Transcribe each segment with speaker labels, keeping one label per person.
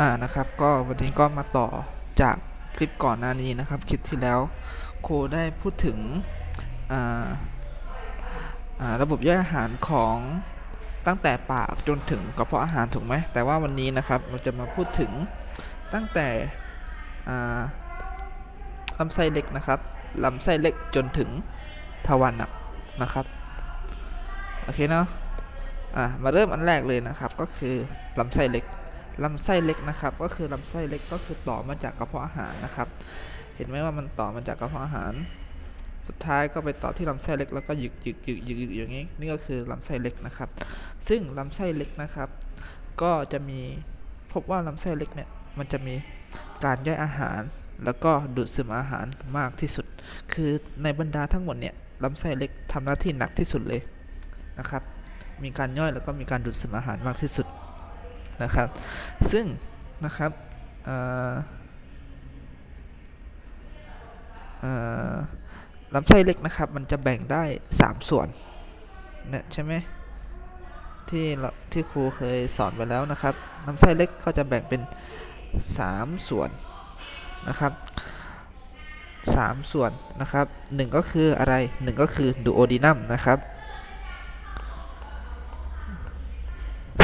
Speaker 1: อ่านะครับ ก็วันนี้ก็มาต่อจากคลิปก่อนหน้านี้นะครับ คลิปที่แล้วโคได้พูดถึงอ่าอ่าระบบย่อยอาหารของตั้งแต่ปากจนถึงกระเพาะอาหารถูกไหมแต่ว่าวันนี้นะครับเราจะมาพูดถึงตั้งแต่อ่าลำไส้เล็กนะครับลำไส้เล็กจนถึงทวารหนักนะครับโอเคเนาะอะมาเริ่มอันแรกเลยนะครับก็คือลำไส้เล็ก ลำไส้เล็กนะครับ ก็คือลำไส้เล็กก็คือต่อมาจากกระเพาะอาหารนะครับ เห็นไหมว่ามันต่อมาจากกระเพาะอาหาร สุดท้ายก็ไปต่อที่ลำไส้เล็กแล้วก็หยึกหยึกหยึกหยึกหยึกอย่างนี้ นี่ก็คือลำไส้เล็กนะครับ ซึ่งลำไส้เล็กนะครับ ก็จะมีพบว่าลำไส้เล็กเนี่ยมันจะมีการย่อยอาหาร แล้วก็ดูดซึมอาหารมากที่สุด คือในบรรดาทั้งหมดเนี่ยลำไส้เล็กทำหน้าที่หนักที่สุดเลยนะครับ มีการย่อยแล้วก็มีการดูดซึมอาหารมากที่สุด นะครับ ซึ่งนะครับเอ่อเอ่อลำไส้เล็กนะครับ มันจะแบ่งได้ 3 ส่วนเนี่ยใช่ไหมที่เราที่ครูเคยสอนไปแล้วนะครับลำไส้เล็กก็จะแบ่งเป็น 3 ส่วนนะครับสามส่วนนะครับหนึ่งก็คืออะไรหนึ่งก็คือดูโอดีนัมนะครับ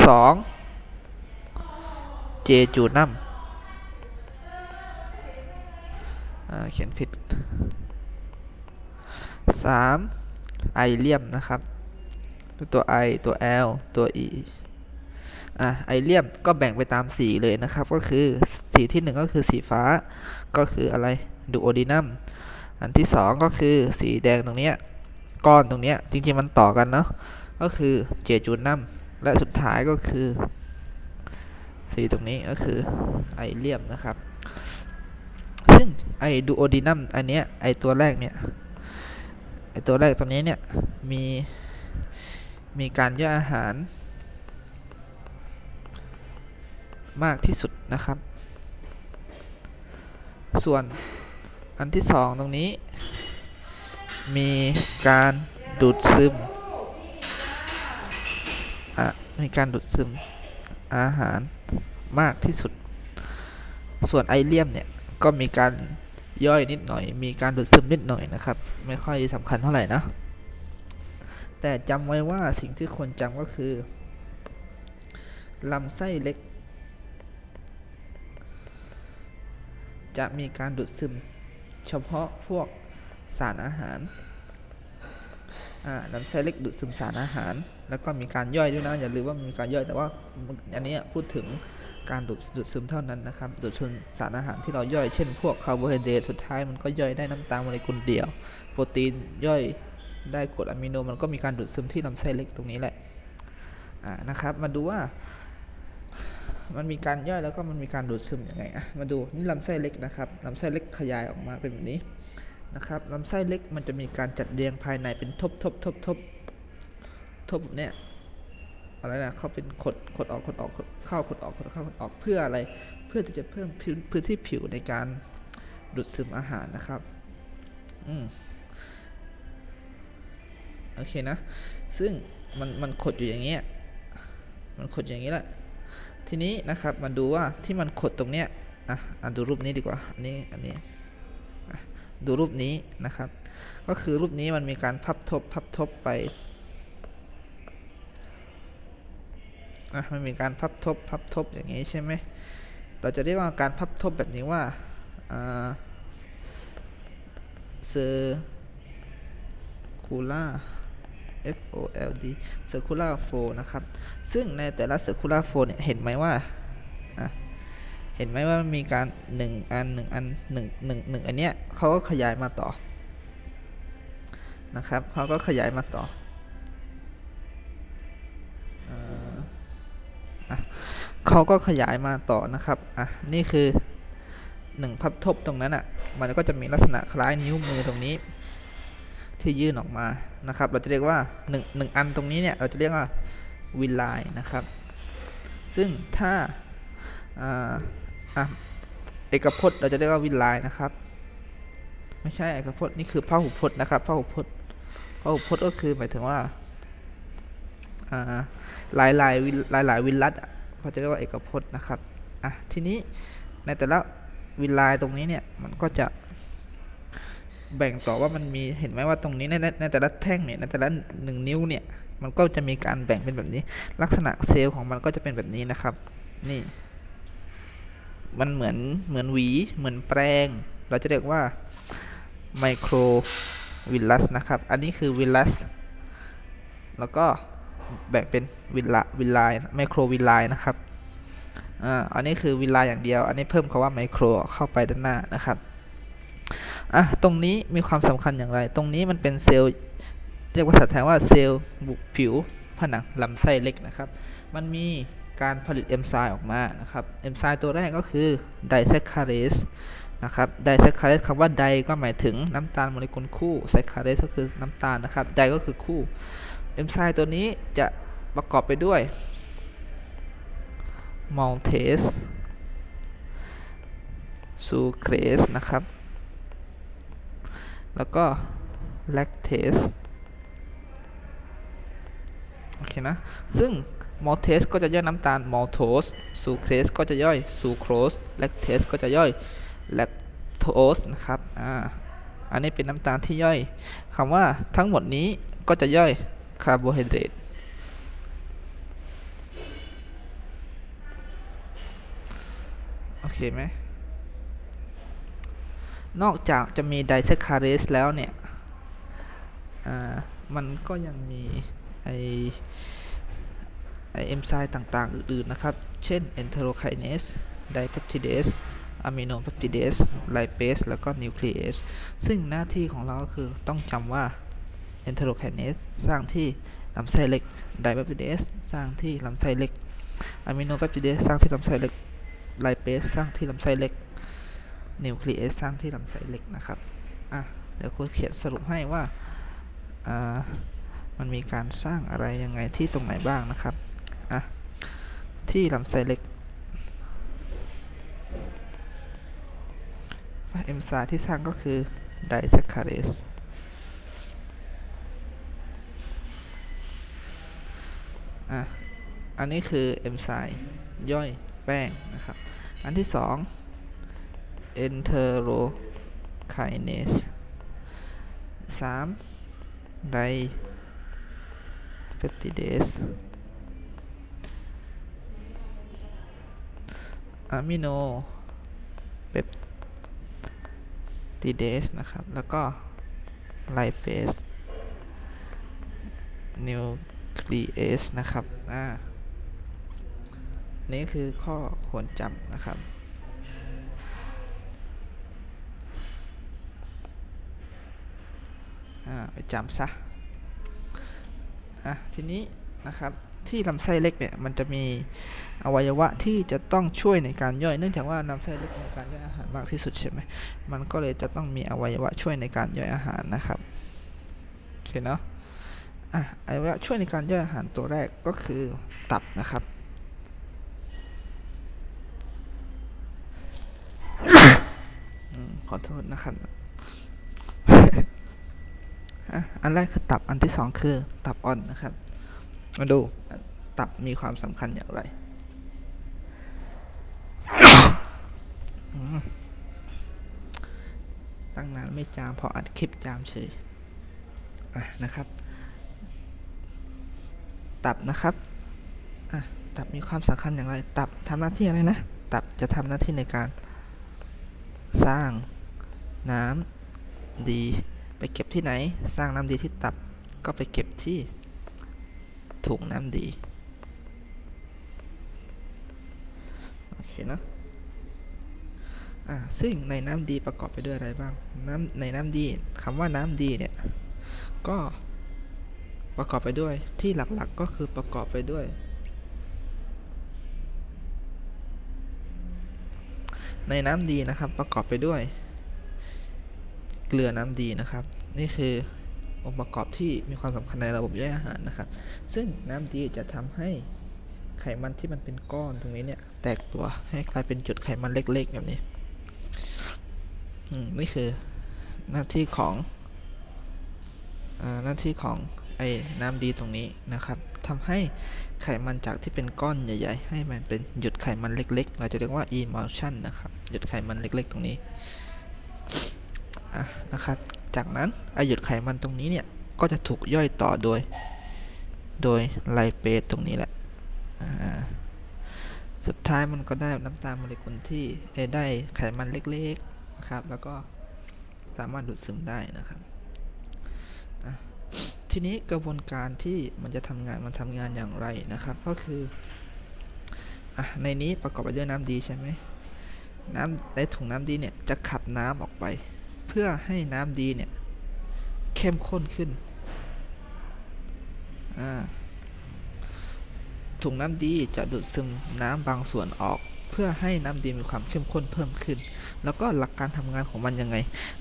Speaker 1: สอง เจจูนัมเขียนผิดสามไอเลียมนะครับ ตัว I ตัว L ตัว E อะไอเลียมก็แบ่งไปตามสีเลยนะครับ ก็คือสีที่หนึ่งก็คือสีฟ้า ก็คืออะไรดูโอดีนัมอันที่สองก็คือสีแดงตรงเนี้ยก้อนตรงเนี้ยจริงๆมันต่อกันเนาะก็คือเจจูนัมและสุดท้ายก็คือ สีตรงนี้ก็คือไอเลียมนะครับ ซึ่งไอดูโอดีนัมอันเนี้ยไอตัวแรกเนี่ยไอตัวแรกตัวนี้เนี่ยมีมีการย่อยอาหาร มากที่สุดนะครับ ส่วนอันที่สองตรงนี้ มีการดูดซึมอะมีการดูดซึมอาหาร มากที่สุด ส่วนไอเลียมเนี่ยก็มีการย่อยนิดหน่อย มีการดูดซึมนิดหน่อยนะครับ ไม่ค่อยสำคัญเท่าไหร่นะ แต่จำไว้ว่าสิ่งที่ควรจำก็คือลำไส้เล็ก จะมีการดูดซึม เฉพาะพวกสารอาหารลำไส้เล็กดูดซึมสารอาหาร แล้วก็มีการย่อยด้วยนะ อย่าลืมว่ามีการย่อยแต่ว่าอันนี้พูดถึง การดูดดูดซึมเท่านั้นนะครับ ดูดซึมสารอาหารที่เราย่อยเช่นพวกคาร์โบไฮเดรตสุดท้ายมันก็ย่อยได้น้ำตาลโมเลกุลเดียว โปรตีนย่อยได้กรดอะมิโนมันก็มีการดูดซึมที่ลำไส้เล็กตรงนี้แหละอ่านะครับ มาดูว่า มันมีการย่อยแล้วก็มันมีการดูดซึมยังไงอะมาดูนี่ลำไส้เล็กนะครับลำไส้เล็กขยายออกมาเป็นแบบนี้นะครับลำไส้เล็กมันจะมีการจัดเรียงภายในเป็นทบทบทบทบทบเนี้ย อะไรนะเขาเป็นขดขดออกขดออกขดเข้าขดออกขดเข้าขดออกเพื่ออะไร เพื่อที่จะเพิ่มพื้นที่ผิวในการดูดซึมอาหารนะครับ อืมโอเคนะ ซึ่งมันมันขดอยู่อย่างเงี้ย มันขดอย่างนี้แหละ ทีนี้นะครับมาดูว่าที่มันขดตรงเนี้ย อะอะดูรูปนี้ดีกว่า อันนี้ อันนี้ดูรูปนี้นะครับ ก็คือรูปนี้มันมีการพับทบพับทบไป อะมันมีการพับทบพับทบอย่างนี้ใช่ไหมเราจะเรียกว่าการพับทบแบบนี้ว่าเซอร์คูล่า F O L D circular flow นะครับ ซึ่งในแต่ละ circular flow เนี่ย เห็นไหมว่า เห็นไหมว่ามันมีการหนึ่งอันหนึ่งอันหนึ่งหนึ่งหนึ่งอันเนี้ยเขาก็ขยายมาต่อ นะครับเขาก็ขยายมาต่อ เขาก็ขยายมาต่อนะครับ อะ นี่คือหนึ่งพับทบตรงนั้นอะ มันก็จะมีลักษณะคล้ายนิ้วมือตรงนี้ ที่ยื่นออกมา นะครับ เราจะเรียกว่า1นึ่งหนึ่งอันตรงนี้เนี่ย เราจะเรียกว่าวินไลน์นะครับ ซึ่งถ้า อ่า อะ เอกพจน์ เราจะเรียกว่าวินไลน์นะครับ ไม่ใช่เอกพจน์นี่คือพหุพจน์นะครับพหุพจน์พหุพจน์ก็คือหมายถึงว่า อ่า หลายหลายวินหลายหลายวินลัดอะ เขาจะเรียกว่าเอกพจน์นะครับอะทีนี้ในแต่ละวิลไลน์ตรงนี้เนี่ยมันก็จะแบ่งต่อว่ามันมีเห็นไหมว่าตรงนี้ในในแต่ละแท่งเนี่ยในแต่ละหนึ่งนิ้วเนี่ยมันก็จะมีการแบ่งเป็นแบบนี้ ลักษณะเซลล์ของมันก็จะเป็นแบบนี้นะครับ นี่ มันเหมือนเหมือนหวี เหมือนแปรงเราจะเรียกว่าไมโครวิลลัสนะครับ อันนี้คือวิลลัส แล้วก็ แบ่งเป็นวิลลาวิลไลน์ไมโครวิลไลน์นะครับอ่าอันนี้คือวิลไลน์อย่างเดียว อันนี้เพิ่มคาว่าไมโครเข้าไปด้านหน้านะครับอะตรงนี้มีความสำคัญอย่างไร ตรงนี้มันเป็นเซลล์เรียกว่าสัตว์ทว่าเซลล์บุกผิวผนังลำไส้เล็กนะครับ มันมีการผลิตเอนไซม์ออกมานะครับเอนไซม์ตัวแรกก็คือไดแซคคาเรสนะครับไดแซคคาเรสคำว่าไดก็หมายถึงน้ำตาลโมเลกุลคู่แซคคาเรสก็คือน้ำตาลนะครับไดก็คือคู่ อนไซม์ตัวนี้จะประกอบไปด้วยมัลเทสซูเครสนะครับ แล้วก็แลคเทสโอเคนะ ซึ่งมอลเทสก็จะย่อยน้ำตาลมอลโทสซูเครสก็จะย่อยซูโครสแลคเทสก็จะย่อยแลคโทสนะครับ อ่า อันนี้เป็นน้ำตาลที่ย่อยคำว่าทั้งหมดนี้ก็จะย่อย คาร์โบไฮเดรตโอเคไหม นอกจากจะมีไดซคคาเรสแล้วเนี่ย มันก็ยังมี ไอไอเอนไซม์ต่างๆ อื่น ๆ นะครับ เช่น enterokinase dipeptidase aminopeptidase lipase แล้วก็ nuclease ซึ่งหน้าที่ของเราก็คือต้องจำว่า enterokinase สร้างที่ลำไส้เล็ก dipeptidase สร้างที่ลำไส้เล็ก aminopeptidase สร้างที่ลำไส้เล็ก lipase สร้างที่ลำไส้เล็ก nuclease สร้างที่ลำไส้เล็กนะครับอะเดี๋ยวครูเขียนสรุปให้ว่าอ่ามันมีการสร้างอะไรยังไงที่ตรงไหนบ้างนะครับอะที่ลำไส้เล็กเอนไซม์ที่สร้างก็คือไดแซคคาเรส อะอันนี้คือเอนไซม์ย่อยแป้งนะครับ อันที่สอง enterokinase สามไดเปปติเดสอะมิโนเปปติเดสนะครับ แล้วก็ไลเปสนิว คลีเอสนะครับอ่านี่คือข้อควรจำนะครับ อ่า ไปจำซะ อะ ทีนี้นะครับที่ลำไส้เล็กเนี่ยมันจะมีอวัยวะที่จะต้องช่วยในการย่อยเนื่องจากว่าลำไส้เล็กมีการย่อยอาหารมากที่สุดใช่ไหมมันก็เลยจะต้องมีอวัยวะช่วยในการย่อยอาหารนะครับโอเคเนาะ อะอวัยวะช่วยในการย่อยอาหารตัวแรกก็คือตับนะครับ ขอโทษนะครับอันแรกคือตับอันที่สองคือตับอ่อนนะครับ มาดูตับมีความสำคัญอย่างไรตั้งนานไม่จามพออัดคลิปจามเฉยะนะครับ ตับนะครับตับมีความสำคัญอย่างไร ตับทำหน้าที่อะไรนะ ตับจะทำหน้าที่ในการสร้างน้ำดี ไปเก็บที่ไหน สร้างน้ำดีที่ตับ ก็ไปเก็บที่ถุงน้ำดี โอเคนะอ่าซึ่งในน้ำดีประกอบไปด้วยอะไรบ้าง น้ำในน้ำดีคำว่าน้ำดีเนี่ย ก็ ประกอบไปด้วยที่หลักๆก็คือประกอบไปด้วย ในน้ำดีนะครับประกอบไปด้วย เกลือน้ำดีนะครับ นี่คือองค์ประกอบที่มีความสำคัญในระบบย่อยอาหารนะครับ ซึ่งน้ำดีจะทำให้ไขมันที่มันเป็นก้อนตรงนี้เนี่ย แตกตัวให้กลายเป็นจุดไขมันเล็กๆแบบนี้นี่คือหน้าที่ของอหน้าที่ของ ไอ้น้ำดีตรงนี้นะครับทำให้ไขมันจากที่เป็นก้อนใหญ่ ๆ ให้มันเป็นหยุดไขมันเล็ก ๆ เราจะเรียกว่า emulsion นะครับหยุดไขมันเล็ก ๆ ตรงนี้นะครับ จากนั้นไอหยุดไขมันตรงนี้เนี่ยก็จะถูกย่อยต่อโดย โดยไลเปสตรงนี้แหละสุดท้ายมันก็ได้น้ำตาลโมเลกุลที่ได้ไขมันเล็กๆนะครับ แล้วก็สามารถดูดซึมได้นะครับ ทีนี้กระบวนการที่มันจะทำงานมันทำงานอย่างไรนะครับ ก็คืออะในนี้ประกอบไปด้วยน้ำดีใช่ไหมน้ำในถุงน้ำดีเนี่ยจะขับน้ำออกไป เพื่อให้น้ำดีเนี่ยเข้มข้นขึ้นอ่าถุงน้ำดีจะดูดซึมน้ำบางส่วนออก เพื่อให้น้ำดีมีความเข้มข้นเพิ่มขึ้น แล้วก็หลักการทำงานของมันยังไง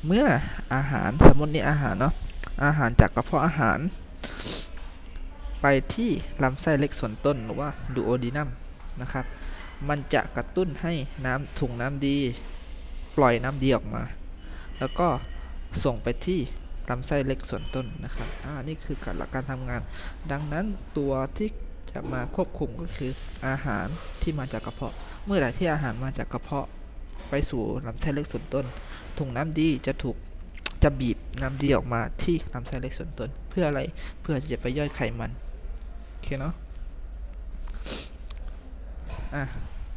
Speaker 1: เมื่ออาหารสมมตินี่อาหารเนาะ อาหารจากกระเพาะอาหาร ไปที่ลำไส้เล็กส่วนต้นหรือว่าดูโอดีนัมนะครับ มันจะกระตุ้นให้น้ำถุงน้ำดี ปล่อยน้ำดีออกมา แล้วก็ส่งไปที่ลำไส้เล็กส่วนต้นนะครับอ่านี่คือการหลักการทำงาน ดังนั้นตัวที่จะมาควบคุมก็คืออาหารที่มาจากกระเพาะ เมื่อไหร่ที่อาหารมาจากกระเพาะ ไปสู่ลำไส้เล็กส่วนต้นถุงน้ำดีจะถูก จะบีบน้ำดีออกมาที่ลำไส้เล็กส่วนต้นเพื่ออะไรเพื่อจะไปย่อยไขมันโอเคเนาะอะ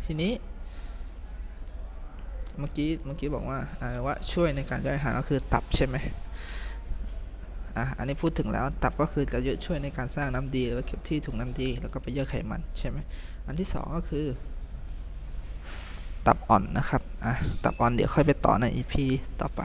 Speaker 1: ทีนี้ เมื่อกี้เมื่อกี้บอกว่าอาว่าช่วยในการย่อยอาหารก็คือตับใช่ไหมอะอันนี้พูดถึงแล้วตับก็คือจะช่วยในการสร้างน้ำดีแล้วก็เก็บที่ถุงน้ำดีแล้วก็ไปย่อยไขมันใช่ไหมอันที่สองก็คือ ตับอ่อนนะครับอะตับอ่อนเดี๋ยวค่อยไปต่อใน EP ต่อไป